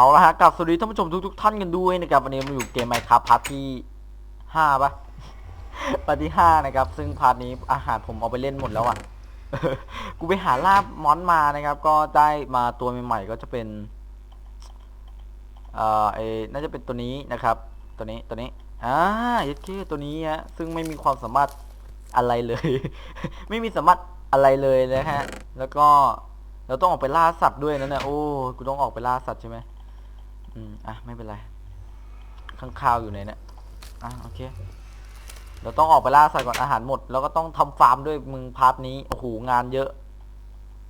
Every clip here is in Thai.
เอาละฮะกับสวัสดีท่านผู้ชมทุกๆท่านกันด้วยนะครับวันนี้มาอยู่เกมไมค์ครับพาร์ทที่ห้าปะพาร์ทที่ห้านะครับ ซึ่งพาร์ทนี้อาหารผมเอาไปเล่นหมดแล้วอะกูไปหาลาบมอนมานะครับ ก็ได้มาตัวใหม่ๆก็จะเป็นเอ่อไอน่าจะเป็นตัวนี้นะครับ ตัวนี้ตัวนี้อ่าเยสเคตัวนี้ฮะซึ่งไม่มีความสามารถอะไรเลย ไม่มีสามารถอะไรเลยนะฮะ แล้วก็เราต้องออกไปล่าสัตว์ด้วยนะเนี่ยโอ้กูต้องออกไปล่าสัตว์ใช่ไหม อืมอะไม่เป็นไรข้างคาวอยู่ไหนเนี่ยอะโอเคเราต้องออกไปล่าสัตว์ก่อนอาหารหมด แล้วก็ต้องทำฟาร์มด้วยมึงพาร์ทนี้โอ้โหงานเยอะ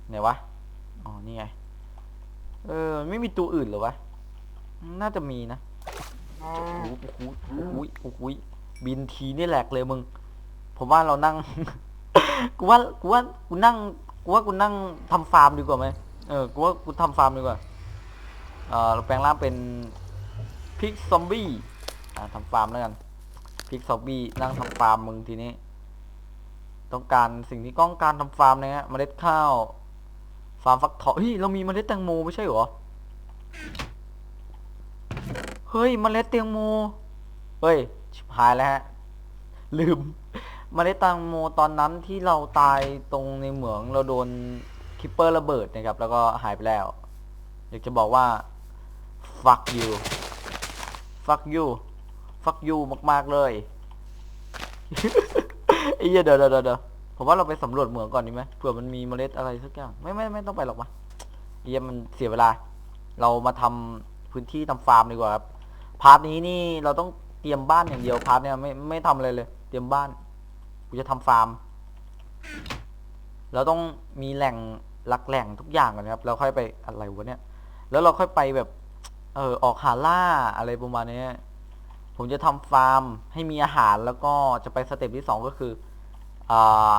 ไหนวะอ๋อนี่ไงเออไม่มีตัวอื่นเหรอวะน่าจะมีนะโอ้โหโอ้โหโอ้โหบินทีนี่แหลกเลยมึง ผมว่าเรานั่งกูว่ากูว่ากูนั่งกูว่ากูนั่งทำฟาร์มดีกว่าไหมเออกูว่ากูทำฟาร์มดีกว่า เออเราแปลงร่างเป็นพิกซอมบี้อ่าทำฟาร์มแล้วกันพิกซอมบี้นั่งทำฟาร์มมึงทีนี้ ต้องการสิ่งที่ต้องการทำฟาร์มนะฮะเมล็ดข้าวฟาร์มฟักทองเฮ้ยเรามีเมล็ดแตงโมไม่ใช่เหรอเฮ้ยเมล็ดแตงโมเฮ้ยชิบหายแล้วฮะลืมเมล็ดแตงโมตอนนั้นที่เราตายตรงในเหมืองเราโดนคิปเปอร์ระเบิดนะครับ แล้วก็หายไปแล้ว อยากจะบอกว่า fuck you fuck you fuck you มากๆเลยไอ้เหี้ยเดี๋ยวเดี๋ยวเดี๋ยวผมว่าเราไปสำรวจเหมืองก่อนดีไหมเผื่อมันมีเมล็ดอะไรสักอย่างไม่ไม่ไม่ต้องไปหรอกวะไอ้เหี้ยมันเสียเวลา เรามาทำพื้นที่ทำฟาร์มดีกว่าครับพาร์ทนี้นี่เราต้องเตรียมบ้านอย่างเดียวพาร์ทเนี้ยไม่ไม่ทำอะไรเลย เตรียมบ้านกูจะทำฟาร์มเราต้องมีแหล่งหลักแหล่งทุกอย่างก่อนครับแล้วค่อยไปอะไรวะเนี่ย แล้วเราค่อยไปแบบ เออออกหาล่าอะไรประมาณนี้ผมจะทำฟาร์มให้มีอาหารแล้วก็จะไปสเต็ปที่สองก็คืออา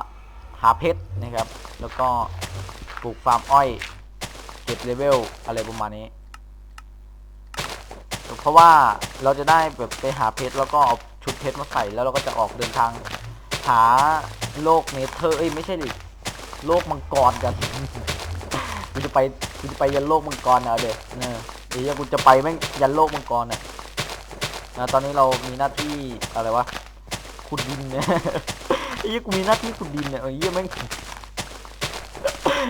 หาเพชรนะครับ แล้วก็ปลูกฟาร์มอ้อย เก็บเลเวลอะไรประมาณนี้ เพราะว่าเราจะได้แบบไปหาเพชรแล้วก็เอาชุดเพชรมาใส่แล้วเราก็จะออกเดินทาง หาโลกเนเธอร์เอ้ยไม่ใช่ดิโลกมังกรกันกูจะไปกูจะไปยันโลกมังกรนะเด็กเออ เดี๋ยวกูจะไปแม่งยันโลกมังกรเนี่ยนะตอนนี้เรามีหน้าที่อะไรวะขุดดินเนี่ยไอ้เหี้ยกูมีหน้าที่ขุดดินเนี่ยเออไอ้เหี้ยแม่ง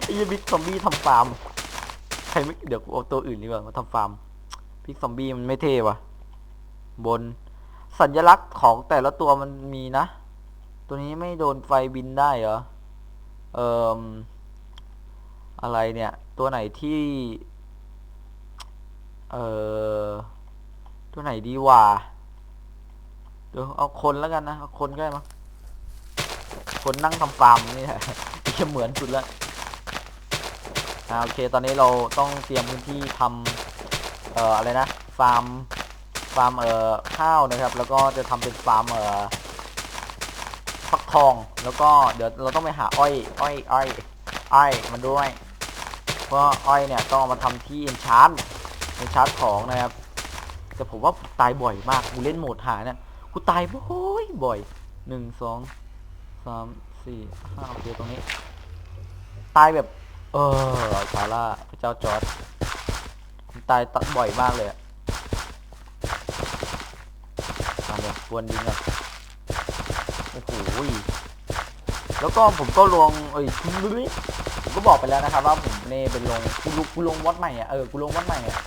ไอ้เหี้ยบิ๊กซอมบี้ทำฟาร์มใครไม่เดี๋ยวกูเอาตัวอื่นดีกว่ามาทำฟาร์มบิ๊กซอมบี้มันไม่เท่วะบนสัญลักษณ์ของแต่ละตัวมันมีนะ ตัวนี้ไม่โดนไฟบินได้เหรอเอ่ออะไรเนี่ย ตัวไหนที่ เออตัวไหนดีวะเดี๋ยวเอาคนแล้วกันนะเอาคนก็ได้มั้งคนนั่งทำฟาร์มนี่แหละจะเหมือนสุดแล้วอ่าโอเค ตอนนี้เราต้องเตรียมพื้นที่ทำเอ่ออะไรนะฟาร์มฟาร์มเอ่อข้าวนะครับ แล้วก็จะทำเป็นฟาร์มเอ่อฟักทองแล้วก็เดี๋ยวเราต้องไปหาอ้อยอ้อยอ้อยอ้อยมันด้วยเพราะอ้อยเนี่ยต้องเอามาทำที่เอนชาร์ ตเอนชาร์ตของนะครับ แต่ผมว่าตายบ่อยมากกูเล่นโหมดหาเนี่ยกูตายบ่อยบ่อยหนึ่งสองสามสี่ห้าโอเคตรงนี้ ตายแบบ เออซาร่าพระเจ้าจอร์ดตายตัดบ่อยมากเลยอะมาเลยกวนดินก่อนโอ้โหแล้วก็ผมก็ลงเอ้ยผมก็บอกไปแล้วนะครับว่าผมเน่เป็นลงกูลงกูลงวัดใหม่อะเออกูลงวัดใหม่อะ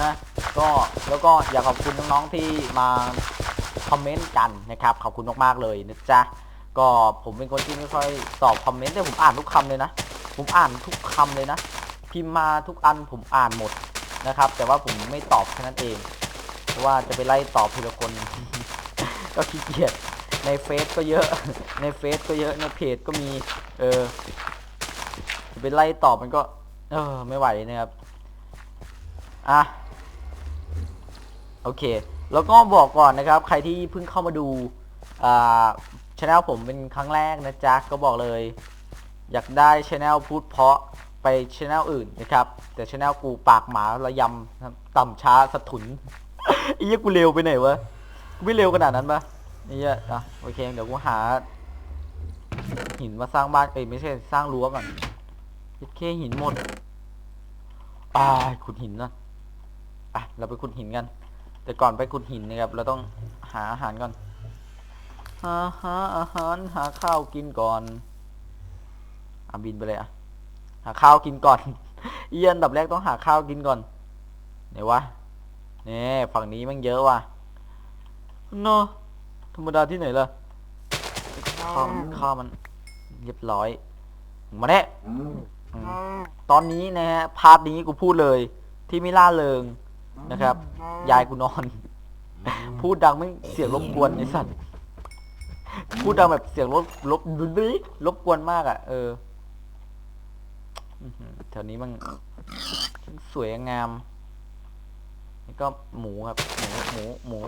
นะ ก็แล้วก็อยากขอบคุณน้องๆที่มาคอมเมนต์กันนะครับขอบคุณมากๆเลยนะจ๊ะก็ผมเป็นคนที่ไม่ค่อยตอบคอมเมนต์แต่ผมอ่านทุกคำเลยนะ ผมอ่านทุกคำเลยนะ พิมพ์มาทุกอันผมอ่านหมดนะครับ แต่ว่าผมไม่ตอบแค่นั้นเองเพราะว่าจะไปไล่ตอบทีละคนก็ขี้เกียจในเฟซก็เยอะ ในเฟซก็เยอะในเพจก็มี เออจะไปไล่ตอบมันก็ เออ ไม่ไหวนะครับ อะ โอเค แล้วก็บอกก่อนนะครับ ใครที่เพิ่งเข้ามาดูอ่าช anel ผมเป็นครั้งแรกนะจ๊ะ ก็บอกเลย อยากได้ช anel พูดเพาะไปช anel อื่นนะครับ แต่ช anel กูปากหมาระยำต่ำช้าสะทุนไอ้เหี้ยกูเร็วไปไหนวะกูไม่เร็วขนาดนั้นปะไอ้เหี้ยอะโอเค เดี๋ยวกูหา หินมาสร้างบ้านเอ้ยไม่ใช่สร้างรั้วก่อนโอเคหินหมดอ้าขุดหินนะอะเราไปขุดหินกัน แต่ก่อนไปขุดหินนะครับ เราต้องหาอาหารก่อน หาหาอาหารหาข้าวกินก่อนอะบินไปเลยอะหาข้าวกินก่อน เอียนดับแรกต้องหาข้าวกินก่อนไหนวะเนี่ยฝั่งนี้มันเยอะว่ะเนอะธรรมดาที่ไหนล่ะข้าวข้าวมัน เรียบร้อย มาเนี่ยอืมตอนนี้นะฮะพาร์ทนี้กูพูดเลย ที่ไม่ล่าเริง นะครับ ยายกูนอน พูดดังไม่เสียงรบกวนไอ้สัตว์พูดดังแบบเสียงรบรบรบกวนมากอะ เอออื้อหือแถวนี้มันสวยงามนี่ก็หมูครับ หมูหมู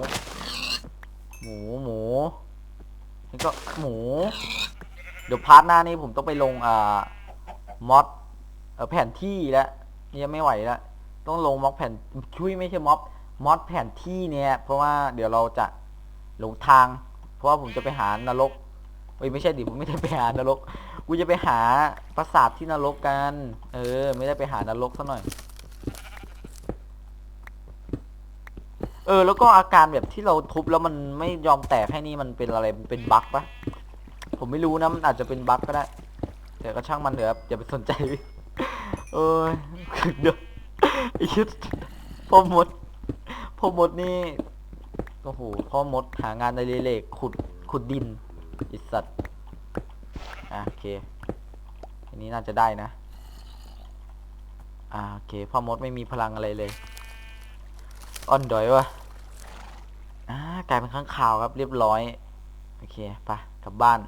หมู หมูหมูนี่ก็หมู เดี๋ยวพาร์ทหน้านี้ผมต้องไปลงอ่ามอดเอ่อแผนที่แล้วเนี่ยไม่ไหวแล้ว ต้องลงม็อกแผ่นช่วยไม่ใช่ม็อบมอดแผ่นที่เนี่ย เพราะว่าเดี๋ยวเราจะหลงทาง เพราะว่าผมจะไปหานรกเอ้ยไม่ใช่ดิผมไม่ได้ไปหานรกกูจะไปหาปราสาทที่นรกกัน เออ ไม่ได้ไปหานรกซะหน่อย เออ แล้วก็อาการแบบที่เราทุบแล้วมันไม่ยอมแตกให้นี่มันเป็นอะไรเป็นบั๊กปะผมไม่รู้นะมันอาจจะเป็นบั๊กก็ได้แต่ก็ช่างมันเถอะอย่าไปสนใจ เอ้ยเดี๋ยว อ้ชิดพ่อมดพ่อมดนี่โอ้โหพ่อมดหางานในเล็กๆขุดขุดดินไอิสัตว์อะโอเคอันนี้น่าจะได้นะ อ่าโอเคพ่อมดไม่มีพลังอะไรเลย อ่อนดอยวะอ่ากลายเป็นข้างข่าวครับเรียบร้อยโอเคไปกลับบ้าน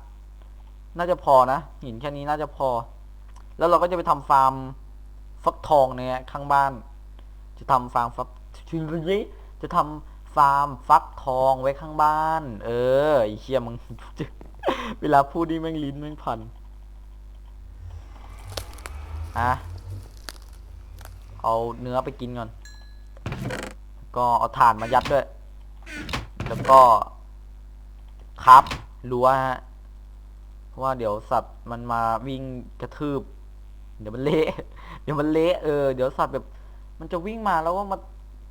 น่าจะพอนะหินแค่นี้น่าจะพอ แล้วเราก็จะไปทำฟาร์ม ฟักทองเนี่ยข้างบ้าน จะทำฟาร์มฟักจะทำฟาร์มฟักทองไว้ข้างบ้าน เออไอเชี่ยมึงเวลาพูดนี่แม่งลิ้นแม่งพันอะเอาเนื้อไปกินก่อน ก็เอาถ่านมายัดด้วย แล้วก็ครับรั้วฮะเพราะว่าเดี๋ยวสัตว์มันมาวิ่งกระทืบ เดี๋ยวมันเละเดี๋ยวมันเละเออเดี๋ยวสัตว์แบบ มันจะวิ่งมาแล้วว่ามา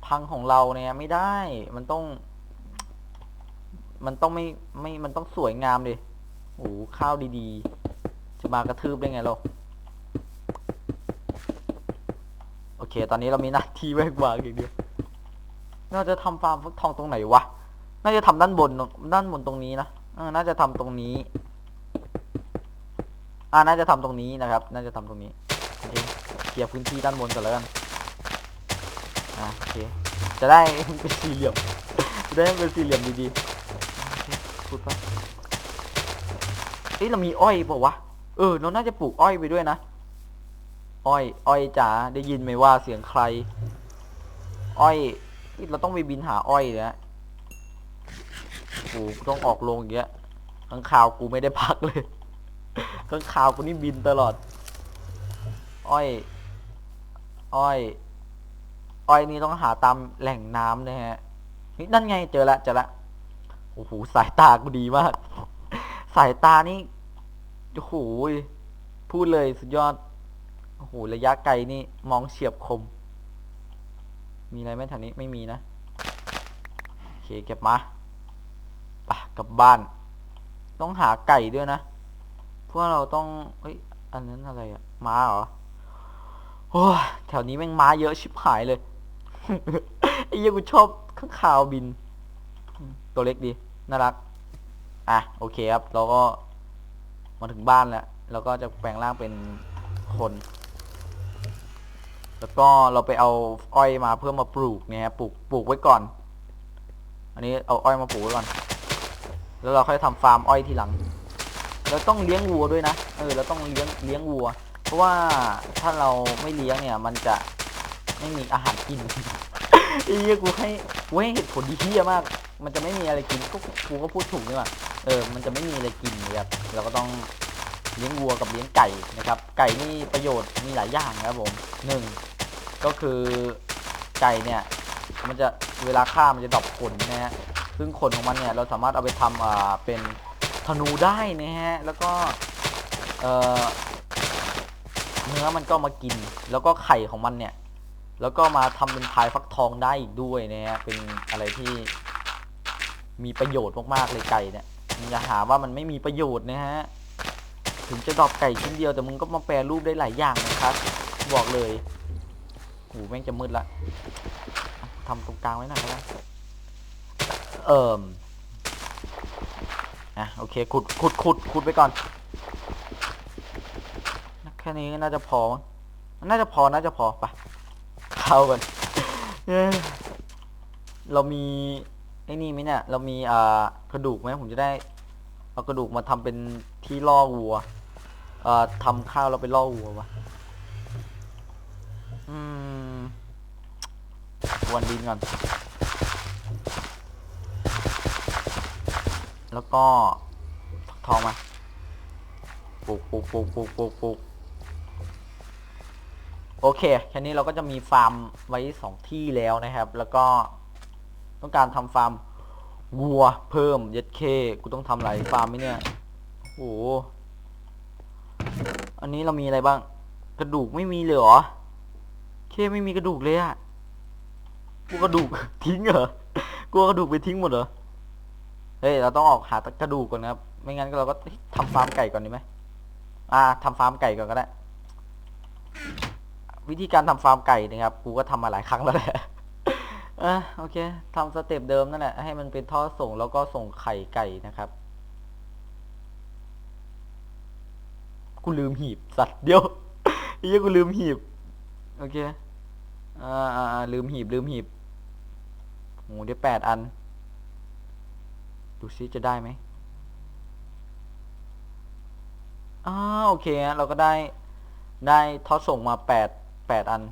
พังของเราเนี่ยไม่ได้ มันต้อง มันต้องไม่ไม่มันต้องสวยงามดิโอ้โหข้าวดีๆ จะมากระทืบได้ไงเราโอเค ตอนนี้เรามีหน้าที่แวกวางอย่างเดียวเราจะทำฟาร์มฟักทองตรงไหนวะ น่าจะทำด้านบนด้านบนตรงนี้นะเออน่าจะทำตรงนี้ อ่าน่าจะทำตรงนี้นะครับ น่าจะทำตรงนี้โอเคเคลียร์พื้นที่ด้านบนก่อนแล้วกันอ่าโอเคจะได้เป็นสี่เหลี่ยมจะได้เป็นสี่เหลี่ยมดีๆพูดไปเอ้ยเรามีอ้อยเปล่าวะเออเราน่าจะปลูกอ้อยไปด้วยนะอ้อย อ้อยจ๋าได้ยินไหมว่าเสียงใคร อ้อยเอ้ยเราต้องไปบินหาอ้อยเลยนะโอ้โหต้องออกโรงอย่างเงี้ยข้างข่าวกูไม่ได้พักเลย ข้างข่าวกูนี่บินตลอด อ้อย อ้อย อ้อยนี่ต้องหาตามแหล่งน้ำนะฮะ นี่นั่นไงเจอละเจอละ โอ้โหสายตากูดีมาก สายตานี่ โอ้โห พูดเลยสุดยอด โอ้โหระยะไกลนี่มองเฉียบคม มีอะไรไหมแถวนี้ไม่มีนะ โอเคเก็บมา ไปกลับบ้าน ต้องหาไก่ด้วยนะ พวกเราต้องเฮ้ยอันนั้นอะไรอะม้าเหรอโอ้แถวนี้แม่งม้าเยอะชิบหายเลยไอ้ยังกูชอบข้างคาวบิน ตัวเล็กดีน่ารัก อะโอเคครับ เราก็มาถึงบ้านแล้วเราก็จะแปลงร่างเป็นคน แล้วก็เราไปเอาอ้อยมาเพื่อมาปลูกเนี่ยฮะปลูกปลูกไว้ก่อน อันนี้เอาอ้อยมาปลูกไว้ก่อน แล้วเราค่อยทำฟาร์มอ้อยทีหลัง เราต้องเลี้ยงวัวด้วยนะ เออ เราต้องเลี้ยงเลี้ยงวัว เพราะว่าถ้าเราไม่เลี้ยงเนี่ย มันจะไม่มีอาหารกินไอ้เหี้ยกูให้กูให้เหตุผลดีเหี้ยมาก มันจะไม่มีอะไรกินก็กูก็พูดถูกนี่หว่าเออ มันจะไม่มีอะไรกินนะครับ เราก็ต้องเลี้ยงวัวกับเลี้ยงไก่นะครับ ไก่นี่ประโยชน์มีหลายอย่างนะครับผมหนึ่งก็คือไก่เนี่ย มันจะเวลาฆ่ามันจะดรอปขนนะฮะซึ่งขนของมันเนี่ยเราสามารถเอาไปทำอ่าเป็น ธนูได้นะฮะ แล้วก็ เอ่อ เนื้อมันก็มากิน แล้วก็ไข่ของมันเนี่ย แล้วก็มาทำเป็นพายฟักทองได้อีกด้วยนะฮะ เป็นอะไรที่ มีประโยชน์มากๆเลยไก่เนี่ยมึงอย่าหาว่ามันไม่มีประโยชน์นะฮะ ถึงจะดอปไก่ชิ้นเดียวแต่มึงก็มาแปรรูปได้หลายอย่างนะครับ บอกเลยโหูแม่งจะมืดละทำตรงกลางไว้หน่อยก็ได้เอิ่ม อะโอเคขุดขุดขุดขุดไปก่อนแค่นี้น่าจะพอมันน่าจะพอ น่าจะพอไปเข้ากันเรามีไอ้นี่ไหมเนี่ย เรามีอ่ากระดูกไหมผมจะได้ เอากระดูกมาทำเป็นที่ล่อวัว เอ่อทำข้าวเราไปล่อวัววะอืมวันดินก่อน แล้วก็ทองมาปลูกปลูกปลูกปลูกปลูกปลูกโอเคแค่นี้เราก็จะมีฟาร์มไว้สองที่แล้วนะครับ แล้วก็ต้องการทำฟาร์มวัวเพิ่มเย็ดเคกูต้องทำหลายฟาร์มไหมเนี่ยโอ้โหอันนี้เรามีอะไรบ้าง กระดูกไม่มีเลยเหรอเคไม่มีกระดูกเลยอะกูกระดูกทิ้งเหรอกูกระดูกไปทิ้งหมดเหรอ ฮ้ยเราต้องออกหากระดูกก่อนนะครับ ไม่งั้นเราก็ทำฟาร์มไก่ก่อนดีไหมอ่าทำฟาร์มไก่ก่อนก็ได้ วิธีการทำฟาร์มไก่นะครับ กูก็ทำมาหลายครั้งแล้วแหละอะโอเคทำสเต็ปเดิมนั่นแหละ ให้มันเป็นท่อส่งแล้วก็ส่งไข่ไก่นะครับ กูลืมหีบสัตว์เดียวไอ้เหี้ยกูลืมหีบ โอเค อ่าอ่าอ่าลืมหีบลืมหีบโหได้แปดอัน ดูซิจะได้ไหมอ้าโอเคฮะเราก็ได้ได้ทอดส่งมาแปดแปดอัน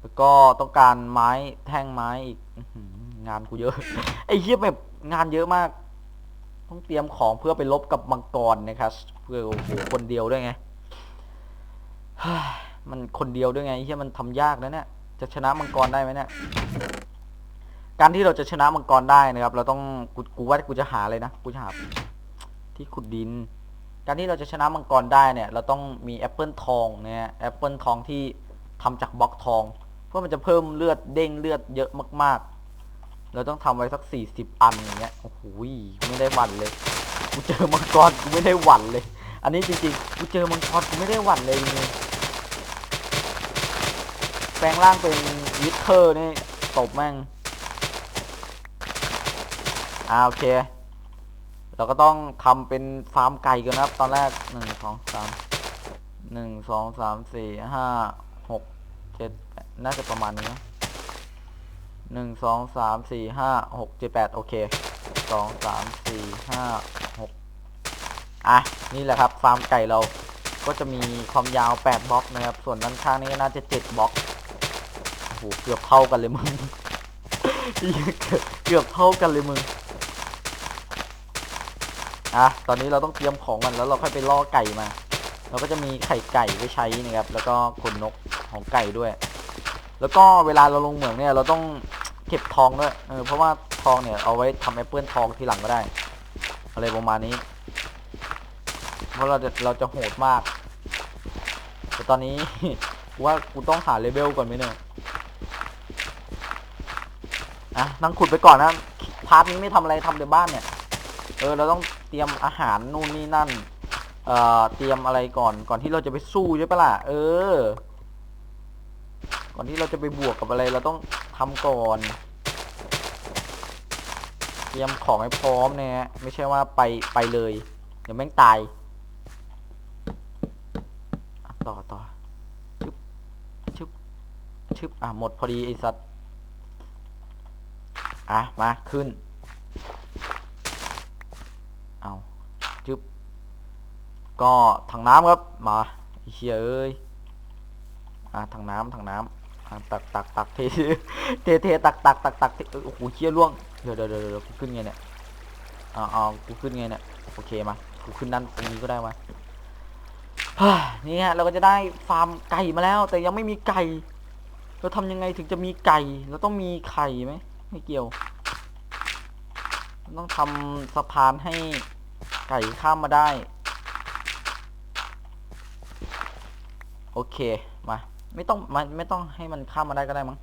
แล้วก็ต้องการไม้แท่งไม้อีกงานกูเยอะ ไอ้เหี้ยแบบงานเยอะมาก ต้องเตรียมของเพื่อไปลบกับมังกรนะครับเพื่อคนเดียวด้วยไงมันคนเดียวด้วยไงเหี้ยมันทำยากนะเนี่ยจะชนะมังกรได้ไหมเนี่ย การที่เราจะชนะมังกรได้นะครับ เราต้องกูกูว่ากูจะหาเลยนะกูจะหาที่ขุดดิน การที่เราจะชนะมังกรได้เนี่ย เราต้องมีแอปเปิลทองเนี่ยแอปเปิลทองที่ทำจากบล็อกทอง เพื่อมันจะเพิ่มเลือดเด้งเลือดเยอะมาก ๆ เราต้องทำไว้สักสี่สิบอันอย่างเงี้ยโอ้โหไม่ได้หวั่นเลยกูเจอมังกรกูไม่ได้หวั่นเลย อันนี้จริงๆกูเจอมังกรกูไม่ได้หวั่นเลยจริงๆแปลงร่างเป็นวิเทอร์นี่ตบแม่ง อ่าโอเค เราก็ต้องทำเป็นฟาร์มไก่กันนะครับ ตอนแรกหนึ่งสองสามหนึ่งสองสามสี่ห้าหกเจ็ดน่าจะประมาณนี้นะหนึ่งสองสามสี่ห้าหกเจ็ดแปดโอเคสองสามสี่ห้าหกอะ นี่แหละครับ ฟาร์มไก่เราก็จะมีความยาวแปดบล็อกนะครับ ส่วนด้านข้างนี้น่าจะเจ็ดบล็อกโอ้โหเกือบเท่ากันเลยมึง เกือบเท่ากันเลยมึง อะตอนนี้เราต้องเตรียมของกันแล้วเราค่อยไปล่อไก่มา เราก็จะมีไข่ไก่ไว้ใช้นะครับ แล้วก็ขนนกของไก่ด้วย แล้วก็เวลาเราลงเหมืองเนี่ย เราต้องเก็บทองด้วยเออเพราะว่าทองเนี่ยเอาไว้ทำแอปเปิลทองทีหลังก็ได้ อะไรประมาณนี้ เพราะเราจะเราจะโหดมากแต่ตอนนี้ ว่ากูต้องหาเลเวลก่อนไหมเนี่ยอะนั่งขุดไปก่อนนะพาร์ทนี้ไม่ทำอะไรทำในบ้านเนี่ย เออ เราต้อง เตรียมอาหารนู่นนี่นั่น เอ่อ เตรียมอะไรก่อน ก่อนที่เราจะไปสู้ใช่ปะล่ะ เออ ก่อนที่เราจะไปบวกกับอะไรเราต้องทำก่อน เตรียมของให้พร้อมเนี่ยฮะ ไม่ใช่ว่าไปไปเลย เดี๋ยวแม่งตาย ต่อต่อชึบชึบชึบอะหมดพอดีไอ้สัตว์ อะ มาขึ้น เอาจึ๊บก็ถังน้ำครับมาเชียเอ้ยอะถังน้ำถังน้ำตักตักตักเทเทเทตักตักตักตักเทโอ้โหเชียล่วงเดี๋ยวเดี๋ยวเดี๋ยวกูขึ้นไงเนี่ยอ่าอ่ากูขึ้นไงเนี่ยโอเคมากูขึ้นด้านตรงนี้ก็ได้มานี่ฮะเราก็จะได้ฟาร์มไก่มาแล้ว แต่ยังไม่มีไก่เราทำยังไงถึงจะมีไก่เราต้องมีไข่ไหมไม่เกี่ยว ต้องทำสะพานให้ ไก่ข้ามมาได้ โอเค มา ไม่ต้องมันไม่ต้องให้มันข้ามมาได้ก็ได้มั้ง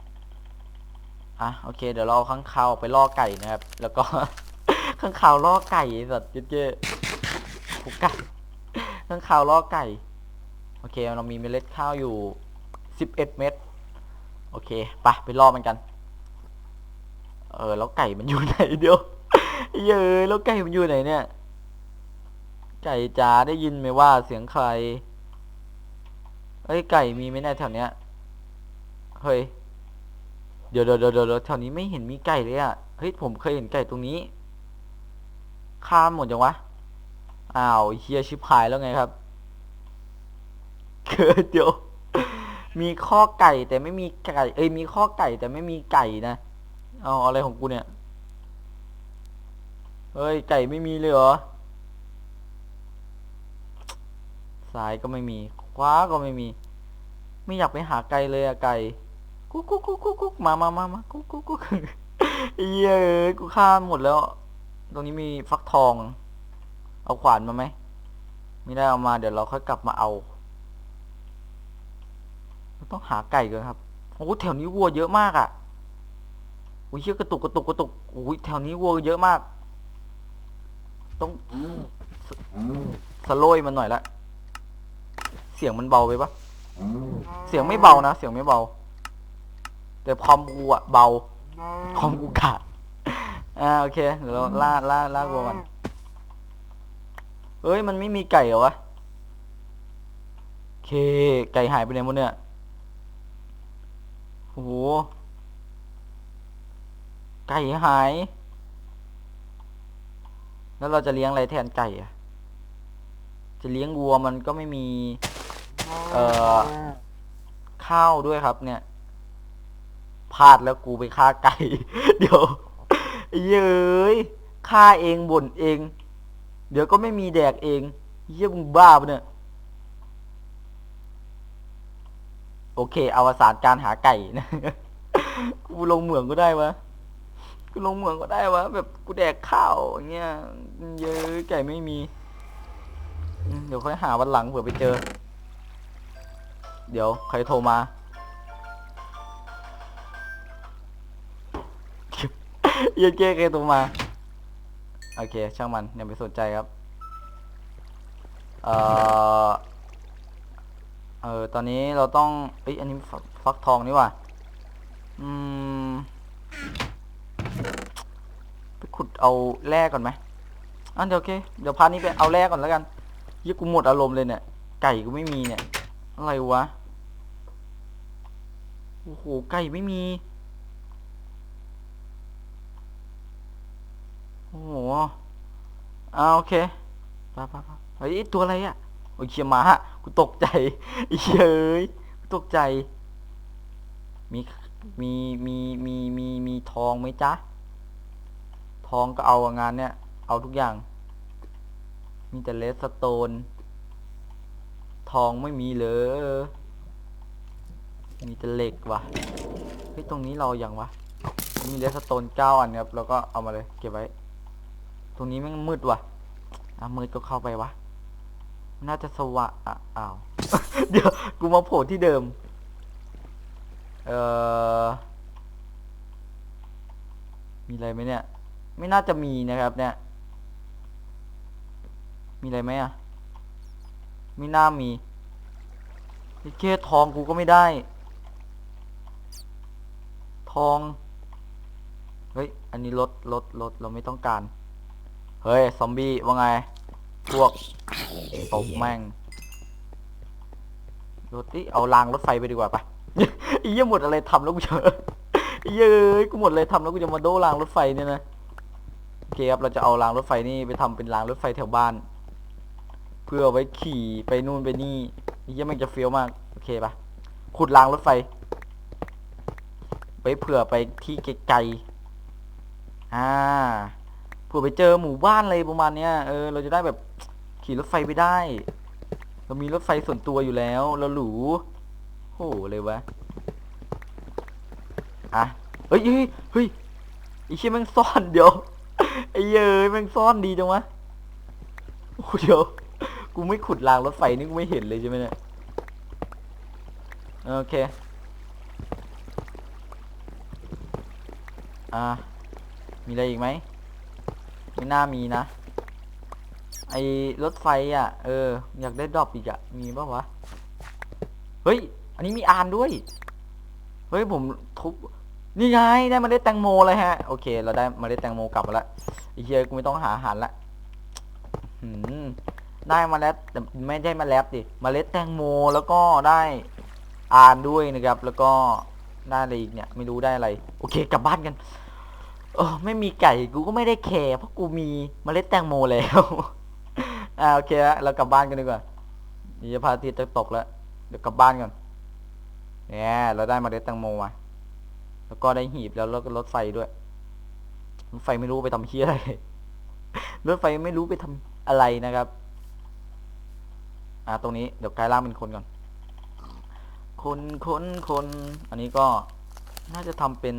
อะ โอเค เดี๋ยวเราข้างคาวไปล่อไก่นะครับ แล้วก็ ข้างคาวล่อไก่สัตว์เจ๊ผูกไก่ข้างคาวล่อไก่ โอเค เรามีเมล็ดข้าวอยู่สิบเอ็ดเม็ด โอเค ไป ไปล่อมันกัน เออ แล้วไก่มันอยู่ไหนเดียวเย้ยแล้วไก่มันอยู่ไหนเนี่ย ไก่จ๋าได้ยินไหมว่าเสียงใคร เอ้ยไก่มีไหมเนี่ยแถวเนี้ย เฮ้ย เดี๋ยวเดี๋ยวเดี๋ยวแถวนี้ไม่เห็นมีไก่เลยอะ เฮ้ยผมเคยเห็นไก่ตรงนี้ ข้ามหมดยังวะ อ้าวเฮียชิบหายแล้วไงครับเกิดเดี๋ยว มีข้อไก่แต่ไม่มีไก่ เอ้ยมีข้อไก่แต่ไม่มีไก่นะ เอาอะไรของกูเนี่ย เฮ้ยไก่ไม่มีเลยเหรอ ซ้ายก็ไม่มี ขวาก็ไม่มี ไม่อยากไปหาไก่เลยอะไก่กุ๊กกุ๊กกุ๊กกุ๊กกุ๊กมามามามากุ๊กกุ๊กกุ๊กเย้ยกูข้ามหมดแล้ว ตรงนี้มีฟักทอง เอาขวานมาไหมไม่ได้เอามาเดี๋ยวเราค่อยกลับมาเอาเราต้องหาไก่ก่อนครับโอ้โหแถวนี้วัวเยอะมากอะ่ะอุ้ยเชี่ยกระตุกกระตุกกระตุกโอ้ยแถวนี้วัวเยอะมาก ต้องสสโลยมันหน่อยละ เสียงมันเบาไปปะเสียงไม่เบานะเสียงไม่เบา แต่คอมกูอะเบาคอมกูขาดอ่าโอเคเดี๋ยวเราล่าล่าล่าวัวมันเอ้ยมันไม่มีไก่เหรอวะโอเค ไก่หายไปไหนหมดเนี่ยโอ้โหไก่หาย แล้วเราจะเลี้ยงอะไรแทนไก่อะจะเลี้ยงวัวมันก็ไม่มี เอ่อข้าวด้วยครับ เนี่ยพลาดแล้วกูไปฆ่าไก่ เดี๋ยว เย้ยฆ่าเองบ่นเอง เดี๋ยวก็ไม่มีแดกเองเยี่ยมึงบ้าปะเนี่ย โอเคอวสานการหาไก่นะกูลงเหมืองก็ได้วะกูลงเหมืองก็ได้วะแบบกูแดกข้าวอย่างเงี้ยเย้ยไก่ไม่มีอืมเดี๋ยวค่อยหาวันหลังเผื่อไปเจอ เดี๋ยวใครโทรมา เย็นเก้ใครโทรมา โอเค ช่างมันอย่าไปสนใจครับ เอ่อ เออ ตอนนี้เราต้องเอ้ยอันนี้ฟักทองนี่ว่าอืม ไปขุดเอาแร่ก่อนไหมอันเดี๋ยวโอเค เดี๋ยวพาร์ทนี้ไปเอาแร่ก่อนแล้วกันยี่กูหมดอารมณ์เลยเนี่ย ไก่กูไม่มีเนี่ย อะไรวะ โอ้โหไก่ไม่มี โอ้โหเอาโอเคไปไปไปเฮ้ยตัวอะไรอะโอ้ยเชียมาฮะกูตกใจไอ้เฉยกูตกใจ มีมีมีมีมีมีทองไหมจ๊ะ ทองก็เอางานเนี้ยเอาทุกอย่าง มีแต่เลสสโตน ทองไม่มีเลย แต่เหล็กว่ะเฮ้ยตรงนี้เราอย่างวะ มีเลสโตนเก้าอันครับแล้วก็เอามาเลย เก็บไว้ ตรงนี้แม่งมืดว่ะอะมืดก็เข้าไปวะ น่าจะสว่างอะอ้าว เดี๋ยวกูมาโผล่ที่เดิม เอ่อ มีอะไรไหมเนี่ย ไม่น่าจะมีนะครับ เนี่ย มีอะไรไหมอะ ไม่น่ามีไอ้เคทองกูก็ไม่ได้ ทอง เฮ้ย อันนี้รถรถรถเราไม่ต้องการ เฮ้ย ซอมบี้ว่าไง พวกตบแม่งรถที่เอารางรถไฟไปดีกว่าปะไอ้เหี้ยหมดอะไรทำแล้วกูเจอเย้ยกูหมดอะไรทำแล้วกูจะมาโดรางรถไฟเนี่ยนะโอเคครับเราจะเอารางรถไฟนี่ไปทำเป็นรางรถไฟแถวบ้าน เพื่อไว้ขี่ไปนู่นไปนี่เหี้ยมันจะเฟี้ยวมากโอเคปะขุดรางรถไฟ ไปเผื่อไปที่ไกลๆอ่าเผื่อไปเจอหมู่บ้านอะไรประมาณเนี้ยเออเราจะได้แบบขี่รถไฟไปได้ เรามีรถไฟส่วนตัวอยู่แล้ว เราหรูโหเลยวะอะเฮ้ยเฮ้ยเฮ้ยไอ้เชี่ยแม่งซ่อนเดี๋ยวไอ้เย้ยแม่งซ่อนดีจังวะโอ้เดี๋ยวกูไม่ขุดรางรถไฟนี่กูไม่เห็นเลยใช่ไหมเนี่ยโอเค อ่า มีอะไรอีกไหม ไม่น่ามีนะ ไอรถไฟอะ เออ อยากได้ดรอปอีกอะ มีป่าวะ เฮ้ย อันนี้มีอานด้วย เฮ้ย ผมทุบ นี่ไง ได้เมาเล็ดแตงโมเลยฮะ โอเค เราได้เมาเล็ดแตงโมกลับมาแล้วไอ้เหี้ยกูไม่ต้องหาอาหารละหืมได้เมาเล็ดแต่ไม่ได้เมาเล็ดดิเมาเล็ดแตงโมแล้วก็ได้อ่านด้วยนะครับ แล้วก็ได้อะไรอีกเนี่ย ไม่รู้ได้อะไร โอเค กลับบ้านกัน เออไม่มีไก่กูก็ไม่ได้แคร์เพราะกูมีเมล็ดแตงโมแล้วอ่าโอเคฮะเรากลับบ้านกันดีกว่าเดี๋ยวพาทิตย์จะตกแล้วเดี๋ยวกลับบ้านก่อนเนี่ยเราได้เมล็ดแตงโมมาแล้วก็ได้หีบแล้วแล้วก็รถไฟด้วยรถไฟไม่รู้ไปทำเฮียอะไรรถไฟไม่รู้ไปทำอะไรนะครับ อ่าตรงนี้เดี๋ยวกลายร่างเป็นคนก่อน คนคนคน อันนี้ก็น่าจะทำเป็น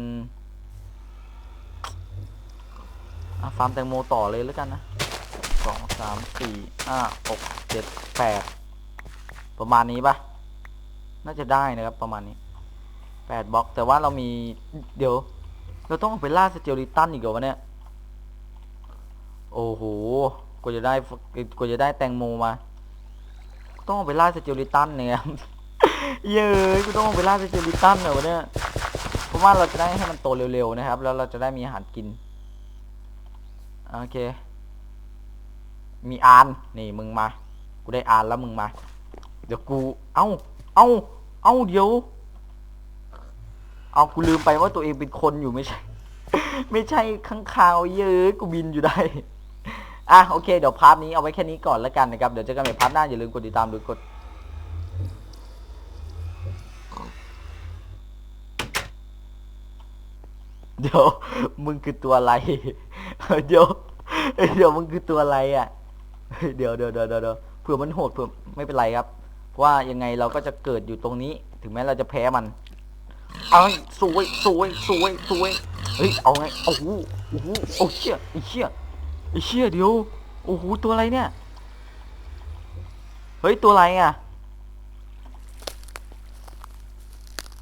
อะ ฟาร์มแตงโมต่อเลยแล้วกันนะสองสามสี่ห้าหกเจ็ดแปดประมาณนี้ปะน่าจะได้นะครับประมาณนี้แปดบล็อก แต่ว่าเรามีเดี๋ยว เราต้องไปล่าสเจลิตันอีกเหรอวะเนี่ย โอ้โหกว่าจะได้กว่าจะได้แตงโมมา ต้องไปล่าสเจลิตันเนี่ยเย้ยกูต้องไปล่าสเจลิตันเหรอวะเนี่ยเพราะว่าเราจะได้ให้มันโตเร็วๆนะครับ แล้วเราจะได้มีอาหารกิน โอเค มีอานนี่มึงมา กูได้อานแล้วมึงมา เดี๋ยวกู เอ้า เอ้า เอ้าเดี๋ยว เอากูลืมไปว่าตัวเองเป็นคนอยู่ไม่ใช่ ไม่ใช่ข้างคาวเยอะกูบินอยู่ได้อะโอเคเดี๋ยวพาร์ทนี้เอาไว้แค่นี้ก่อนแล้วกันนะครับ เดี๋ยวเจอกันใหม่พาร์ทหน้าอย่าลืมกดติดตามหรือกดเดี๋ยวมึงคือตัวอะไร เดี๋ยวเดี๋ยวมึงคือตัวอะไรอะ เดี๋ยวเดี๋ยวเดี๋ยวเดี๋ยวเผื่อมันโหดเผื่อไม่เป็นไรครับ เพราะว่ายังไงเราก็จะเกิดอยู่ตรงนี้ ถึงแม้เราจะแพ้มัน เอาสวยสวยสวยสวยเฮ้ยเอาไงโอ้โหโอ้โหโอ้เชี่ยไอ้เชี่ยไอ้เชี่ยเดี๋ยวโอ้โหตัวอะไรเนี่ย เฮ้ยตัวอะไรอะ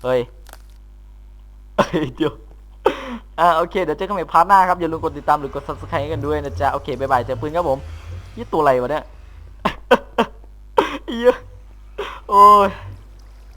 เฮ้ยเฮ้ยเดี๋ยว อ่าโอเค เดี๋ยวเจอกันใหม่พาร์ทหน้าครับ อย่าลืมกดติดตามหรือกด subscribe กันด้วยนะจ๊ะ โอเคบายบายเจอปืนครับผมยี่ตัวอะไรวะเนี่ยเยอะโอ้ย